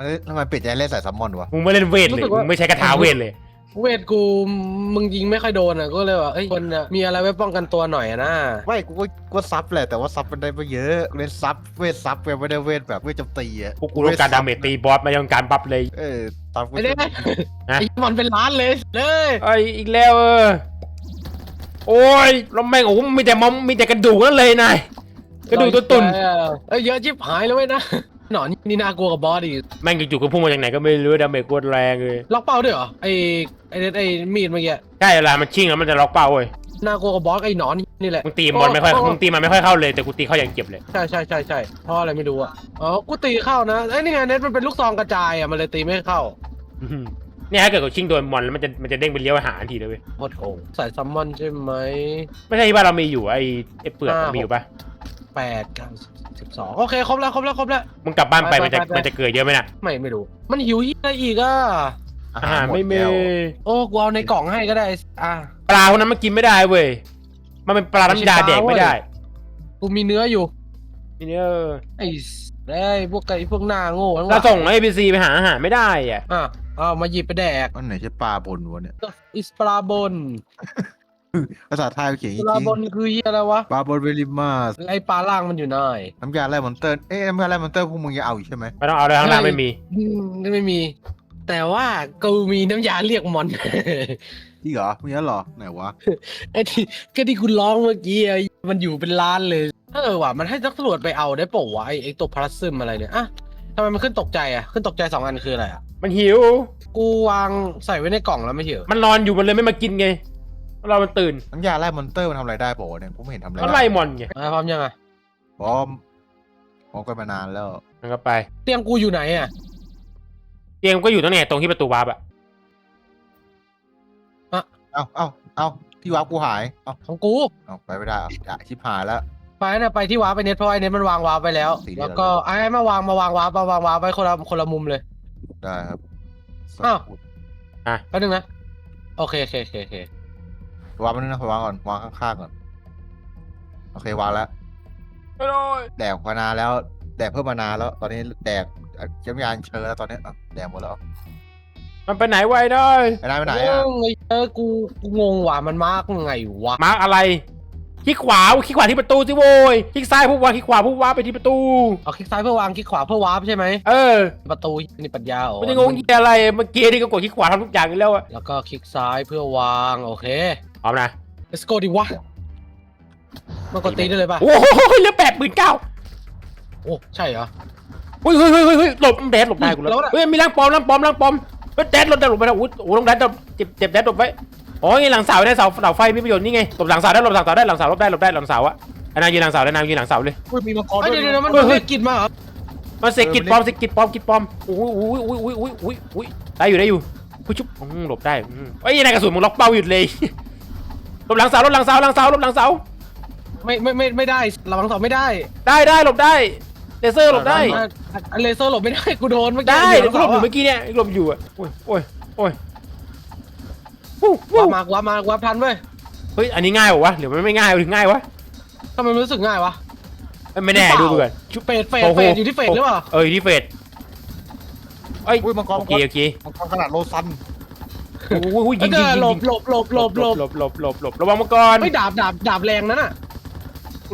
เอ้ยทำไมเป็ดจะเล่นสายซัมมอนวะมึงไม่เล่นเวทเลยมึงไม่ใช้กระทาเวทเลย เวทกูมึงยิงไม่ค่อยโดนอะก็เลยว่าเอ้ยคนน่ะมีอะไรไว้ป้องกันตัวหน่อยอะนะไม่กูก็กูก็ซับแหละแต่ว่าซับมันได้ไม่เยอะกูเล่นซับเวทซับไปไม่ได้เวทแบบเวทโจมตีอะพวกกูต้องการดาเมจตีบอสไม่ต้องการบัฟเลยเออซับเวไอ้ทเนี่ยฮะไอ้มันเป็นล้านเลยเลยไอ้ยอีกแล้วเออโอ้ยแล้วแม่งโอ้โหมีแต่มอมมีแต่กระดูกนั่นเลยนายกระดูกตัวตุ่นเอ้ยเยอะชิบหายเลยเว้ยนะ หนอนนี่น่ากลัวกับบอสอีกแม่งจู่ๆก็พุ่งมาจากไหนก็ไม่รู้ดาเมจโคตรแรงเลยล็อกเป้าด้วยเหรอไอ้ไอ้ไอ้มีดเมื่อกี้ใช่เวลามันชิงแล้วมันจะล็อกเป้าเว้ยน่ากลัวกับบอสไอ้หนอนนี่แหละมึงตีบอลไม่ค่อยโอ้โอ้มึงตีมันไม่ค่อยเข้าเลยแต่กูตีเข้าอย่างเจ็บเลยใช่ใช่ใช่ใช่เพราะอะไรไม่รู้อะอ๋อกูตีเข้านะไอ้ยนี่ไงเน็ตมันเป็นลูกซองกระจายอะมันเลยตีไม่เข้าอื้อหือเนี่ยถ้าเกิดกูชิงโดนมอนแล้วมันจะมันจะเด้งไปเลี้ยวหาทันทีเลยเว้ยโคตรโกงใส่ซัมมอนใช่ไหมไม่ใช่ที่บ้านเรามีอยู่ไอ้ไอ้เปลือกห้ามีอยู่ปะ แปดเก้าสิบสองโอเคครบแล้วครบแล้วครบแล้ว มึงกลับบ้านไปไปมันจะไปไป มันจะเกิดเยอะไหมน่ะไม่ไม่รู้มันหิวยี่อะไรอีกอะอาหารไม่มีแล้วโอ้กูเอาในกล่องให้ก็ได้อะปลาพวกนั้นมันกินไม่ได้เว้ยมันเป็นปลาน้ำยาไม่ใช่ปลาแดกไม่ได้กูมีเนื้ออยู่ทีนี้เออไอ้ไอ้พวกไก่พวกหน้าโง่ทั้งหลเรายส่งไอ้พีซีไปหาอาหารไม่ได้อะอะเอามาหยิบไปแดก อันไหนใช่ปลาบนวะเนี่ยอิสปลาบน ภาษาไทยเขียนจปลาริงบนคือเหี้ยอะไรวะๆปลาบนเวลิมาสไอ้ปลาล่างมันอยู่ไหนน้ำยาไล่มอนเตอร์ เอ๊ะน้ำยาไล่มอนเตอร์พวกมึงจะเอาอยู่ใช่ไหมไม่ต้องเอาเลยข้างล่างไม่มี อืมไม่มี แต่ว่ากูมีน้ำยาเรียกมอน จริงเหรอมีแล้วเหรอ ไหนวะ ไอ้ที่ก็ที่คุณร้องเมื่อกี้ไอ้มันอยู่เป็นล้านเลยเออว่ะมันให้นักตำรวจไปเอาได้เปล่าวะไอ้ไอ้ตัวพลัสซึมอะไรเนี่ยอะทำไมมันขึ้นตกใจอะขึ้นตกใจสองอันคืออะไรอะมันหิว กูวางใส่ไว้ในกล่องแล้วไม่ใช่เหรอมันนอนอยู่มันเลยไม่มากินไง เรามันตื่นน้ำยาไล่มอนเตอร์มันทำอะไรได้เปล่าวะเนี่ยผมไม่เห็นทำอะไรมันได้ไล่มอนไงอะพร้อมยังอะพร้อมพร้อมกันมานานแล้ว มันก็ไปเตียงกูอยู่ไหนอะเตียงก็อยู่ตรงไหนตรงที่ประตูวาร์ปอะเอ้าเอ้าเอ้าที่วับกูหายเอ้าของกู เอ้าไปไม่ได้อะอะชิบหายแล้ว ไปนะไปที่วาร์ปไปเน็ตเพราะไอ้เน็ตมันวางวาร์ปไปแล้ว สีเดียว แล้วก็ไอ้มาวางมาวางวาร์ปมาวางวาร์ปไปคนละคนละมุมเลย ได้ครับอ้าวอะแป๊บนึงนะ โอเคโอเคโอเคโอเค วางมันงนะวางก่อนวางข้างๆก่อนโอเควางแล้วไม่ได้แดกมานานแล้วแดกเพิ่มมานานแล้ว ตอนนี้แดกจ้ำยานเชิญแล้วตอนนี้อะแดกหมดแล้วมันไปไหนไวได้ไปไหนไปไหนอะเออเออกูกูงงว่ะมันมาร์กไงวะมาร์กอะไรคลิกขวาคลิกขวาที่ประตูสิโว้ยคลิกซ้ายผู้วางคลิกขวาผู้วางไปที่ประตูเอาคลิกซ้ายเพื่อวางคลิกขวาเพื่อวาร์ปใช่ไหมเออประตูนี่ปัญญาอ่อมันจะงงยี่อะไรเมื่อกี้นี่ก็กดคลิกขวาทำทุกอย่างอยู่แล้วอะแล้วก็คลิกซ้ายเพื่อวางโอเค พร้อมนะ let's go ดิวะมันกดตีได้เลยป่ะ โอ้โหเหลือแปดหมื่นเก้าโอ้ใช่เหรอ เฮ้ยเฮ้ยเฮ้ยเฮ้ยเฮ้ยหลบแดดหลบได้กูแล้แล้ววน่ะเฮ้ยมีร่างปลอมร่างปลอมร่างปลอมเฮ้ยแดดหลบแดดหลบไปแล้วอุ้ยโอ้โหต้องแดดหลบเจ็บเจ็บแดดหลบไว้อ๋อไงหลังเสาได้เสาเสาไฟมีประโยชน์นี่ไงหลบหลังเสาได้หลบหลังเสาได้หลังเสาหลบได้หลบได้หลังเสาอะอันนั้นยืนหลังเสาได้นางยืนหลังเสาเลยอุ้ยมีมังกรเอ้ยด้วเดี๋ยยวเดี๋ยวมันเฮ้ยเฮ้ยเรียกกินมาเหรอมันเสกกิดปลอมเสกกิดปลอมกิดปลอมอุ้ยอุ้ยอุ้ยอุ้ยอุ้ยอุ้ยอุ้ยได้อยู่ได้อยู่ผู้ชุบอืมหลบได้อืมเอ้ยนายกระสุนมึงล็อกเป้าหยุดเลยห ลบหลังเสาหลบหลังเสาหลังเสาหลบหลังเสาไม่ไม่ไม่ไม่ได้ระวังสองไม่ได้ได้ได้หลบได้เลเซอร์หลบได้ อะอะเลเซอร์หลบไม่ได้กูโดนเมื่อกี้ได้อยู่เดี๋ยวก็หลบอยู่เสาเมื่อกี้เนี่ยหลบอยู่อะโอ้ยโอ้ยโอ้ยวู้อะวู้วามากวามากวาทันเว้ยเฮ้ยอันนี้ง่ายวะวะหรือมันไม่ง่ายหรือง่ายวะทำไมมันรู้สึกง่ายวะเอ้ยไม่แน่หรือดูเปล่าดูกันเฟดเฟดโอ้โหเฟดอยู่ที่เฟดหรือเปล่า เอออยู่ที่เฟสเอ้ยอุ้ยมังกรโอมังเคกรโอเคมังกรขนาดโลซัน โอ้โหโอ้โหยิงเอยิงอยิงหลยิบงหลบหลบหลบหลบหลบหลบหลบหลบระวังมังกรไม่ดาบดาบดาบแรงนั้นอะ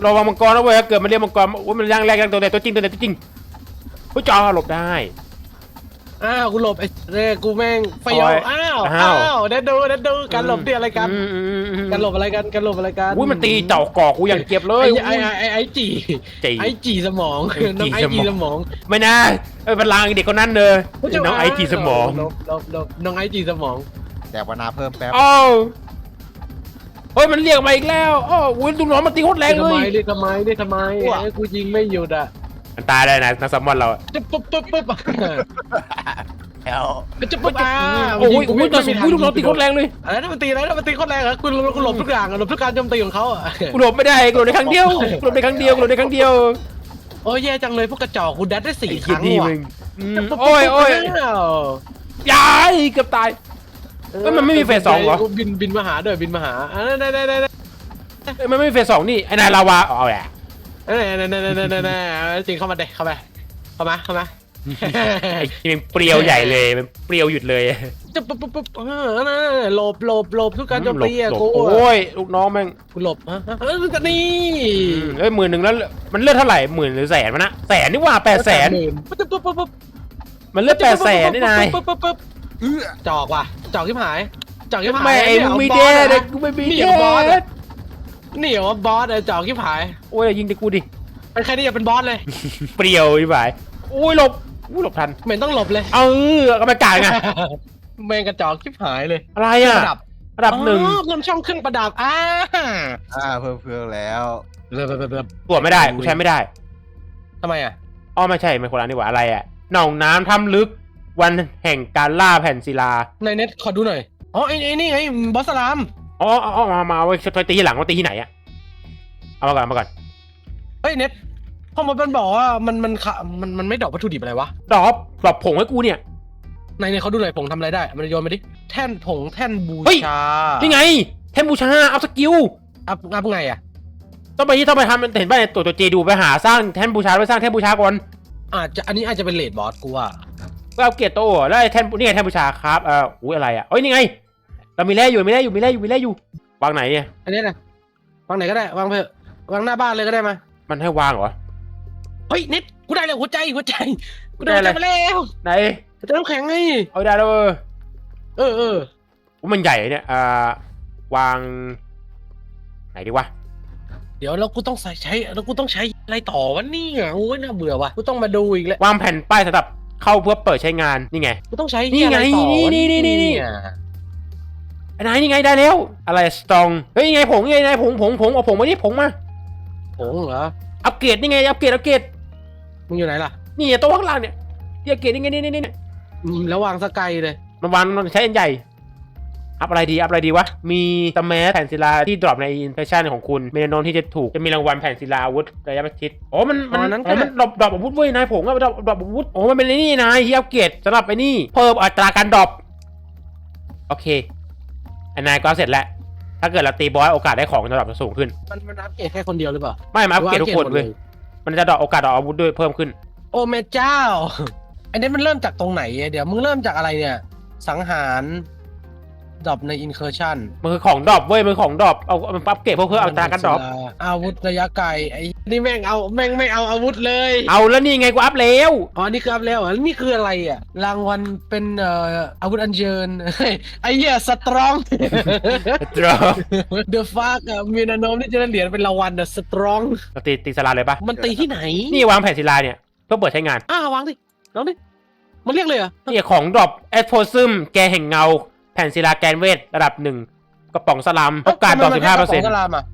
ระวังมังกรนะเว้ยถ้าเกิดมันเรียกมังกรโอ้ยมันย่างแรกย่างตัวไหนตัวจริงตัวไหนตัวจริงเฮ้ยจอหลบได้อ้าวกูหลบไอ้เร่กูแม่งเฟี้ยโอ้วยอ้าวอ้าวอ้าวเด็ดดูเด็ดดูการหลบเดียอะไรกันอืมอืมอืมการหลบอะไรกันการหลบอะไรกันอุ้ยมันตีเจาะกอกกูอย่างเจ็บเลไอ้ยไอ้ไอ้ไอ้ไอ้จีจีไอ้จีสมองไอ้จีน้องไอ้จีสสมมอองงไม่น่าเอ้ยมันลางเด็กคนนั้นเลยน้องไอจีสมองหลบหลบหลบน้องไอ้จีสมอง แดกมานาเพิ่มแป๊บอ้าวเฮ้ยมันเรียกมาอีกแล้วอ้าวอุ้ยลูกน้องมันตีโคตรแรงทำเลไมย เรียกทำไมเรียกทำไมไอ้กูยิงไม่หยุดอะมันตายได้นะนักซัมมอนเราอะจะปุ๊บปุ๊บปุ๊บแล้วจะปุ๊บอ่าโอ้ยโอ้ยแต่สุดอุ้ยลูกน้องตีโคตรแรงเลยอะไรนะมันตีอะไรนะมันตีโคตรแรงเหรอกูกูหลบทุกอย่างอะหลบทุกการโจมตีของเขาอะกูหลบไม่ได้กูหลบได้ครั้งเดียวกูหลบได้ครั้งเดียวกูหลบได้ครั้งเดียวโอ้ยแย่จังเลยพวกกระจอกกูดัดได้สี่ไอ้คเหี้ยรั้งนี่ว่ะมึงอืมโอ้ยโอ้ยอ้าว ยายเกือบตาย เอ้ยมันไม่มีเฟสสองเหรอกูบินบินมาหาเด้อบินมาหาอ่าได้ได้ได้ได้เอ้ยมันไม่มีเฟสสองนี่ไอ้นายลาวาเอาแหละ ได้ได้ได้ได้ได้ได้จริงเข้ามาเด็เข้ามาเข้ามาเข้ามาไอ้นี่มันเปรียวใหญ่เลยมันเปรียวหยุดเลยจะปุ๊บปุ๊บปุ๊บเออนะหลบหลบหลบทุกการโจมตีอะหลบกูหลบโอ้ยลูกน้องแม่งกูหลบฮะเออกันนี่อืมเอ้ยหมื่นหนึ่งแล้วมันเลือดเท่าไหร่หมื่นหรือแสนมันนะแสนนี่ว่าแปดแสนปุ๊บปุ๊บปุ๊บปุ๊บมันเลือดแปดแสนนี่นายปุ๊บปุ๊บปุ๊บ เอื้อ จอกว่ะ จอกที่หาย จอกที่หายไม่ไอ้มึงมีนี่เดหรเด็อกกูไม่มีนี่เดเหรอบอสอะนี่เหรอบอสอะจอกที่หายโอ้ยยิงแต่กูดิเป็นใครที่อยากเป็นบอสเลย เปรียวดิบ่ายโอ้ยหลบอู้หลบทันเหม็นต้องหลบเลย เออก็ไม่กลางไงแมงกระจอกชิบหายเลยอะไรเครื่อะประดับระดับหนึ่งอ๋อเพิ่มช่องเครื่องประดับอ่าอ่าเพิ่มเพิ่มแล้วเริ่มเริ่มเริ่มตรวจไม่ได้กูใช้ไม่ได้ทำไมอะอ๋อไม่ใช่ไม่คนละนี่หว่าอะไรอะหนองน้ำถ้ำลึก วันแห่งการล่าแผ่นศิลา ในเน็ตขอดูหน่อย อ๋อไอ้ไอ้นี่ไงบอสสลาม อ๋ออ๋ออ๋อมามาเอาไว้ตีที่หลังว่าตีที่ไหนอะเอามาก่อนเอามาก่อนเฮ้ยเน็ตพอมันบอกว่ามันมันขะมันมันไม่ดอกวัตถุดิบอะไรวะ ดรอปดรอปผงให้กูเนี่ย ในเนี่ยเขาดูหน่อยผงทำอะไรได้ มันโยนมาดิ แท่นผงแท่นบูเฮ้ย ชานี่ไงเทมบูชาอัพสกิลอัพอัพไงอะต้องไปที่ต้องไปทำมันเห็นป่ะในตัวตัวเจดูไปหาสร้างแท่นบูชาไปสร้างแท่นบูชาก่อนอาจจะอันนี้อาจจะเป็นเลดบอสกูว่า ก็เอาเกียรติโตแล้วไอ้แท่นนี่ไงแท่นบูชาครับเอ่ออุ้ยอะไรอะเอ้ยนี่ไง เรามีแร่อยู่มีแร่อยู่มีแร่อยู่มีแร่อยู่วางไหนเนี่ยอันนี้นะวางไหนก็ได้วางไปเถอะวางหน้าบ้านเลยก็ได้มามันให้วางเหรอ เฮ้ยเน็ตกูได้แล้วหัวใจหัวใจกูได้ได้หัวอะไรใจมาแล้วไหนหัวใจน้ำแข็งไงเอาได้แล้วเออเออเออว่ามันใหญ่เนี่ยอ่าวาง ไหนดีวะเดี๋ยวแล้วกูต้องใส่ใช้แล้วกูต้องใช้อะไรต่อวะเนี่ยโอ้ยน่าเบื่อว่ะกูต้องมาดูอีกแล้ววางแผ่นป้ายสำหรับ เข้าเพื่อเปิดใช้งานนี่ไง กูต้องใช้นี่ไงอะไรต่อวะนี่นี่นี่นี่ เยไอ้นายนี่ไงได้แล้ว อะไรสตรองเฮ้ยนี่ไงผงนี่ไงนายผงผงผงเอาผงมาดิผงมาผงเหรอ อัปเกรดนี่ไงอัปเกรดอัปเกรดมึงอยู่ไหนล่ะนี่โต๊ะข้างล่างเนี่ยที่อัปเกรดนี่ไงนี่นี่นี่ อืมแล้ววางสกายเลย มันวางมันใช้อันใหญ่ อัพอะไรดีอัพอะไรดีวะ มีสแมัแผ่นศิลาที่ดรอปในอินเพรสชันของคุณ มีแนวโน้มที่จะถูก จะมีรางวัลแผ่นศิลาอาวุธระยะประชิดอ๋อมันมันอ๋อมันดรอปดรอปอาวุธเว้ยนายผงอะดรอปดรอปอาวุธอ๋อมันเป็นไอ้นี่นายที่อัปเกรดสำหรับไอ้นี่ เพิ่มอัตราการดรอปโอเคไอ้นายก็เสร็จแล้ว ถ้าเกิดเราตีบอสโอกาสได้ของจะดรอปจะสูงขึ้น มันมันอัปเกรดแค่คนเดียวหรือเปล่าไม่มาอัปเกรดทุกคนหรือเว้ว่ายอัปกรดหมดมันจะดรอปโอกาสดรอปอาวุธด้วยเพิ่มขึ้น โอ้แม่เจ้า อันนี้มันเริ่มจากตรงไหนอะเดี๋ยวมึงเริ่มจากอะไรเนี่ย สังหาร ดรอปในอินเคอร์ชันมันคือของดรอปเว้ยมันคือของดรอปเอาเอามันอัปเกรดเพื่อเพิ่มอัตราการดรอปอาวุธระยะไกลไอ้นี่แม่งเอาแม่งไม่เอาอาวุธเลยเอาแล้วนี่ไงกูอัพแล้วอ๋อนี่คืออัพแล้วเหรอแล้วนี่คืออะไรอะรางวัลเป็นเอ่ออาวุธอันเชิญเฮ้ยไอ้เหี้ยสตรองดรอปเดอะฟักอะมีแนวโน้มที่จะได้เหรียญเป็นรางวัลเดอะสตรองเราตีตีสลาเลยปะมันตีที่ไหนนี่วางแผ่นศิลาเนี่ยเพื่อเปิดใช้งานอ้าววางดิลองดิมันเรียกเลยเหรอนี่ของดรอปแอดโพซึมแกแห่งเงา แผ่นศิลาแกนเวทระดับหนึ่งกระป๋องสลัมโอกาสดรอปทำสิไมบห้าเปมัอร์เซ็นนต์แค่กระป๋องสลามอะ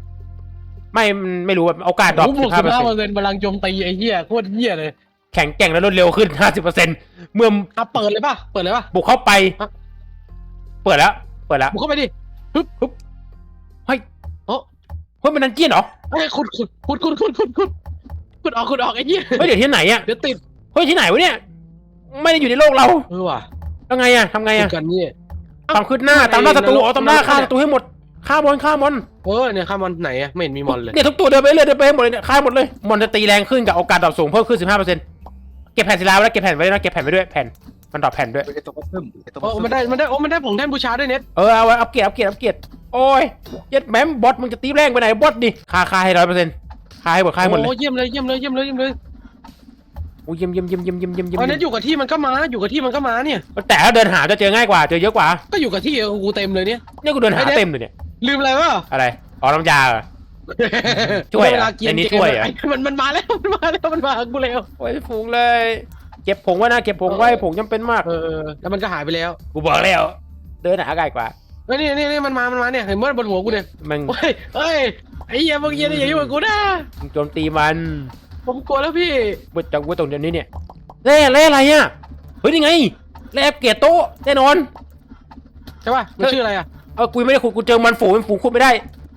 ไม่มันไม่รู้ว่าโอกาสดรอปโอ้โหสิบห้าสิเปอร์บห้าเซ็นเปอร์ต์เซ็นต์พลังโจมตีไอ้เหี้ยโคตรเหี้ยเลย แข็งแกร่งและรวดเร็วขึ้นห้าสิบเปอร์เซ็นต์เมื่ออะเปิดเลยป่ะเปิดเลยป่ะบุกเข้าไปฮะเปิดแล้ว เปิดแล้วบุกเข้าไปดิเฮ้ยโอ้เฮ้ยมันนันเจียนเหรอเฮ้ยขุดขุดขุดขุดขุดขุดขุดขุดออกขุดออกไอ้เหี้ยเฮ้ยเดี๋ยวที่ไหนอะเดี๋ยวติดเฮ้ยที่ไหนวะเนี่ย ไม่ได้อยู่ในโลกเราเออว่ะแล้วไงอะทำไงติอะดกันนี่ ตามขึ้นหน้าตามล่าศัตรูในโลกเอาตามล่าในโลกฆ่าศัตรูให้หมดฆ่ามอนฆ่ามอนเออเนี่ยข้ามอนไหนอะไม่เห็นมีมอนเลยเนี่ยทุกตัวเดินไปเรื่อยเดินไปให้หมดเลยเนี่ยฆ่าหมดเลยมอนจะตีแรงขึ้นกับโอกาสดรอปสูงเพิ่มขึ้น 15%เก็บแผ่นศิลาไว้แล้วเก็บแผ่นไว้นะเก็บแผ่นไว้ด้วยแผ่นมันดรอปแผ่นด้วย ไอ้ตัวพัซซึมไอ้ตัวโอ้พัซซึมมันได้มันได้โอ้มันได้ผงแท่นบูชาด้วยเน็ตเออเอาไว้อัปเกรดอัปเกรดอัปเกรดโอ้ยเย็ดแหมมบอสมึงจะตีแรงไปไหนบอสดิฆ่าฆ่าให้ร้อยเปอร์เซ็นต์ฆ่าให้หมดฆ่าให้หมดเลโอ้ยเยี่ยมเลยเยี่ยมเลยเยี่ยมเลยเยี่ยมเลย โอ้ยเยี่ยมเยี่ยมเยี่ยมเยี่ยมเยี่ยมเยี่ยมเยี่ยเอาเน็ตมอยู่กับที่มันก็มาอยู่กับที่มันก็มาเนี่ย แต่ถ้าเดินหาจะเจอง่ายกว่าเจอเยอะกว่าก็อยู่กับที่กูเต็มเลยเนี่ย เนี่ยกูเดินหาไอ้เด็ดเต็มเลยเนี่ยลืมอะไรวะอะไรอ๋อน้ำยาเหรอ ช่วยเหรอเวลากินอันนี้เกมช่วยเหรอไอ้มันมันมาแล้วมันมาแล้วมันมาหากูแล้วโอ้ยฝูงเลย เก็บผงไว้นะเก็บผงไว้ผงจำเป็นมากเออแล้วมันก็หายไปแล้วกูบอกแล้ว เดินหาง่ายกว่าเฮ้ยนี่นี่นี่มันมามันมาเนี่ยเห็นมันบนหัวกูเนี่ยมันเฮ้ยเฮ้ยไอ้เหี้ยมึงเหี้ยนี่อย่ายุ่งกับกูนะโจมตีมัน ผมกลัวแล้วพี่เวทจังเวทตรงเดี๋ยวนี้เนี่ยเล่เล่อะไรอะเฮ้ยนี่ไงเล่เกียรติโต๊ะแน่นอน ใช่ป่ะมันชื่ออะไรอะเออกูไม่ได้ขุดกูเจอมันฝูงมันฝูงขุดไม่ได้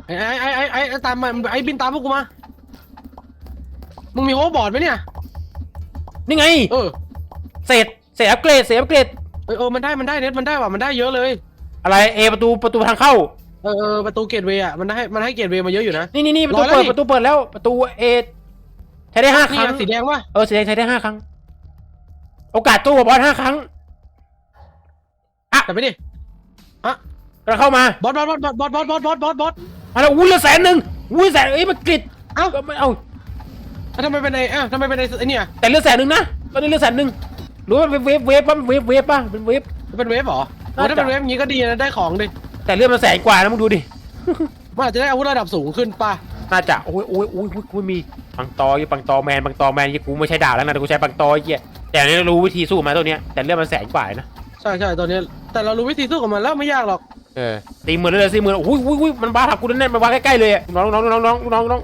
ไอ้ไอ้ไอ้ไอ้ไอ้ไอ้ตามมาไอ้บินตามพวกกูมา มึงมีโฮเวอร์บอร์ดไหมเนี่ย นี่ไงเออเศษเศษอัปเกรดเศษอัปเกรดเออเออมันได้มันได้เน็ตมันได้ว่ะมันได้เยอะเลย อะไรเอประตูประตูทางเข้าเออเออประตูเกตเวย์อะมันได้มันให้เกตเวย์มาเยอะอยู่นะนี่นี่นี่ประตูร้อยแล้วเปิดนี่ประตูเปิดแล้วประตูเอใช้ได้ห้าคนี่รั้งไงสีแดงวะเออสีแดงใช้ได้ห้าครั้ง โอกาสตู้กับบอสห้าครั้งแต่ไม่ดิเราเข้ามาบอสบอสบอสบอสบอสบอสบอสบอสบอสมาแล้วอุ้ยเหลือแสนหนึ่งอุ้ยแสนเอ้ยมันกริดเอ้าก็ไม่เอาแล้วทำไมเป็นไอ้เอ้าทำไมเป็นไอ้ไอ้เนี่ยแต่เหลือแสนหนึ่งนะตอนนี้เหลือแสนหนึ่งหรือว่าเป็นเวฟเวฟป่ะเวฟเวฟป่ะเป็นเวฟ เป็นเวฟเหรอโอ้ถ้าเป็นเวฟอย่างงี้ก็ดีนะได้ของดิแต่เลือดมันแสนกว่านะมึงดูดิ มันอาจจะได้อาวุธระดับสูงขึ้นป่ะน่าจะโอ้ยโอ้ยโอ้ยโอ้ยกูมี ปังตอยี่ปังตอแมนปังตอแมนยี่กูไม่ใช่ดาบแล้วนะแต่กูใช้ปังตอไอ้เหี้ยแต่อันนี้รู้วิธีสู้มาตัวเนี้ยแต่เลือดมันแสนกว่านะใช่ใช่ตอนนี้แต่เรารู้วิธีสู้กับมันแล้วไม่ยากหรอกเออตีมือเลยสิมืออุ้ยอุ้ยอุ้ยมันบ้าถักกูแน่นๆมันบ้าใกล้ๆเลยอะน้องน้องน้องน้องน้องน้อง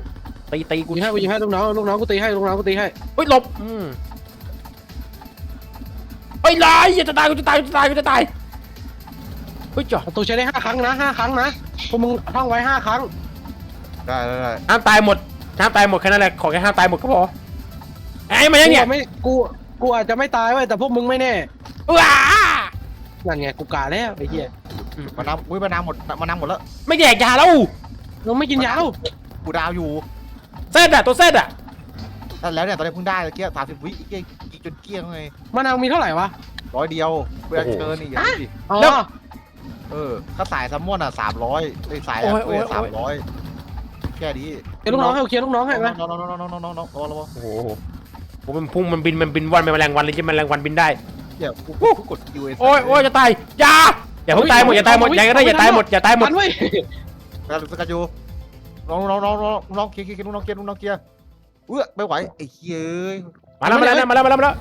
ตีตีกูกูยิงให้กูยิงให้ลูกน้องลูกน้องกูตีให้ลูกน้องกูตีให้เฮ้ยหลบอืมเฮ้ยลายอย่าจะตายกูจะตายกูจะตายกูจะตายเฮ้ยจ่อประตูใช้ได้ห้าครั้งนะห้าครั้งนะพวกมึงท่องไว้ห้าครั้งได้ได้ได้ห้ามตายหมด ห้ามตายหมดแค่นั้นแหละขอแค่ห้ามตายหมดก็พอไอ้มายังเนี่ยกูไม่กูกูอาจจะไม่ตายเว้ยแต่พวกมึงไม่แน่ว้านั่นไงกูกาแล้วไอ้เหี้ยมานำอุ้ยมานำหมดมานำหมดแล้วไม่แดกยาแล้วเราไม่กินยาแล้วกูดาวอยู่เซตอะตัวเซตอะนั่นแล้วเนี่ยตอนนี้เพิ่งได้เลยเกี้ยสามสิบวิเกี้ยกินจนเกี้ยงเลยมะนาวมีเท่าไหร่วะร้อยเดียวเพื่อเชิญนี่อย่างนี้ดิอ๋อเออถ้าสายแซลมอนอะสามร้อยไอ้สายอะเพื่อสามร้อยแค่นี้ เคลียร์ลูกน้องให้เคลียร์ลูกน้องให้ไหมน้องน้องน้องน้องน้องน้องโอ้โหโอ้โหมันพุ่งมันบินมันบินวันเป็นแมลงวันเลยใช่ไหมแมลงวันบินได้ เดี๋ยวกดคิวไอ้สโอ้ยโอ้ยจะตายอย่าอย่าเพิ่งตายหมดอย่าตายหมดอย่าได้อย่าตายหมดอย่าตายหมด ทันเว้ยกัดอยู่น้องน้องน้องน้องน้องเคลียร์เคลียร์น้องเคลียร์น้องเคลียร์เอื้อไม่ไหวไอ้เหี้ยมาแล้วมาแล้วมาแล้วมาแล้วมาแล้ว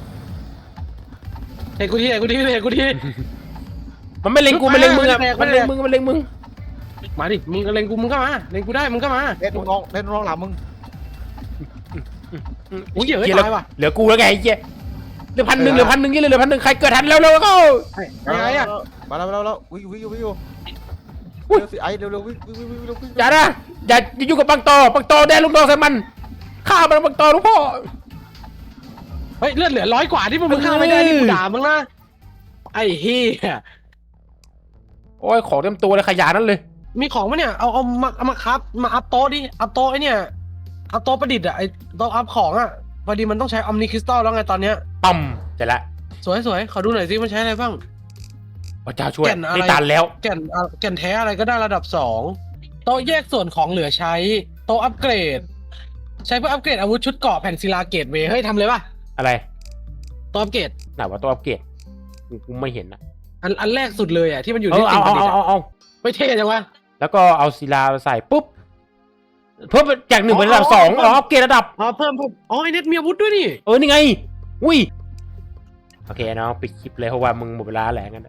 เห็กูที่เห็นกูที่เห็นกูที่มันไม่เล็งกูมันเล็งมึงอะมันเล็งมึงมันเล็งมึง มาดิ มึงก็เล็งกูมึงก็มาเล็งกูได้มึงก็มาเล่นน้องเล่นน้องหลังมึงอุ้ยเหี้ยเหี้ยตายว่ะเหลือกูแล้วไงไอ้เหี้ยเหลือพันหนึ่งเหลือพันหนึ่งยี่เหลือพันหนึ่งใครเกิดทันเร็วเร็วก็ยังไงอะมาแล้วมาแล้ววิ่งวิ่งวิ่งวิ่งสิไอเร็วเร็ววิ่งวิ่งวิ่งวิ่งวิ่งอย่านะอย่าอย่ายุ่งกับปังตอปังตอแดนลูกน้องใส่มันฆ่ามันปังตอลูกพ่อเฮ้ยเลือดเหลือร้อยกว่าที่พวกมึงฆ่าไม่ได้นี่กูด่ามึงนะไอ้เฮียโอ้ยของเต็มตัวเลยขยะนั่นเลย มีของปะเนี่ยเอาเอามาเอามาครับมาอัพโต๊ะดิอัพโต๊ะไอ้เนี่ยอัพโต๊ะประดิษฐ์อะไอ้โต๊ะอัพของอะพอดีมันต้องใช้ออมนิคริสตัลแล้วไงตอนเนี้ยปั๊มเสร็จละสวยสวยขอดูหน่อยสิมันใช้อะไรบ้าง พระเจ้าช่วยแก่นอะไรนี่ตันแล้ว แก่นอะแก่นแท้อะไรก็ได้ระดับสองโต๊ะแยกส่วนของเหลือใช้ โต๊ะอัปเกรด ใช้เพื่ออัปเกรดอาวุธชุดเกราะแผ่นศิลาเกตเวย์เฮ้ยทำเลยป่ะอะไรโต๊ะอัปเกรดไหนว่าตัวอัปเกรดกูกูไม่เห็นนะอันอันแรกสุดเลยอะที่มันอยู่เอที่อสิ่เอางประเอาดิษฐ์เอาอะเอาไม่เท่จังวะ แล้วก็เอาศิลาใส่ปุ๊บเพิ่มจากหนึ่งเป็นระดับอ๋อสองอ๋ออ๋ออัปเกรดระดับอ๋อเพิ่มเพิ่มอ๋อไอเน็ตมีอาวุธด้วยนี่เออนี่ไง อุ้ย โอเคน้องปิดคลิปเลยเพราะว่ามึงหมดเวลาแหละงั้น